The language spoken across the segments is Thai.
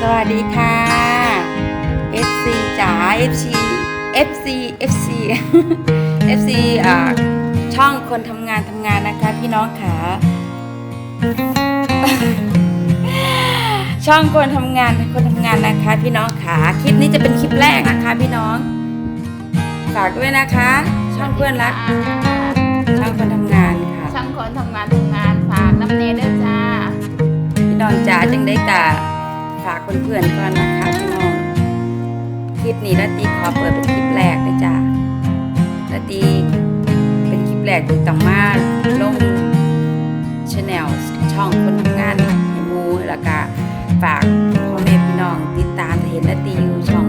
สวัสดีค่ะ FC จ๋า FC FC FC FC อ่าช่องคนทำงานทำงานนะคะพี่น้องค่ะช่องคนทำงานคนทำงานนะคะ พี่น้องค่ะคลิปนี้จะเป็นคลิปแรกนะคะ พี่น้องฝากด้วยนะคะ ช่องเพื่อนรักช่องคนทำงานค่ะช่างคนทำงานทำงานฝากน้ำเนเด้อจ้าพี่น้องจ๋าจึงได้กะ ฝากเพื่อนๆก่อนนะคะพี่น้อง คลิปนี้ละตีขอเปิดเป็นคลิปแรกเลยจ้ะละตีเป็นคลิปแรกที่ต้องมาลงชแนลช่องคนทำงานให้มูแล้วก็ฝากพ่อแม่พี่น้องติดตามเห็นละตีอยู่ช่อง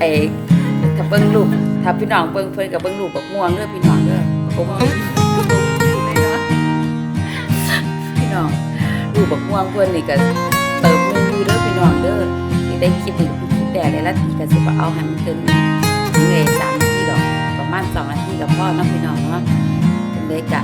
ไอ้กับเบิ้งรูปถ้าพี่น้องเบิ้งเพิ่นกับเบิ้งรูปบักม่วงเด้อพี่น้องเด้อบักม่วงลยเนาะพี่น้องรูปบักม่วงเพิ่นนี่ก็เติมเงินอยู่เด้อพี่น้องเด้อที่ได้คลิปนี้เป็นคลิปแรกได้ละทีก็สิบ่เอาให้มันเกินเหนื่อยสามนาทีดอกประมาณสองนาทีก็พอเนาะพี่น้องเนาะเป็นได้ก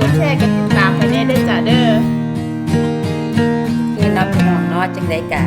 กกดแชร์กดติดตามไปแน่เด้อจ้าเด้อคือน้องพี่น้องเนาะจังไดกะ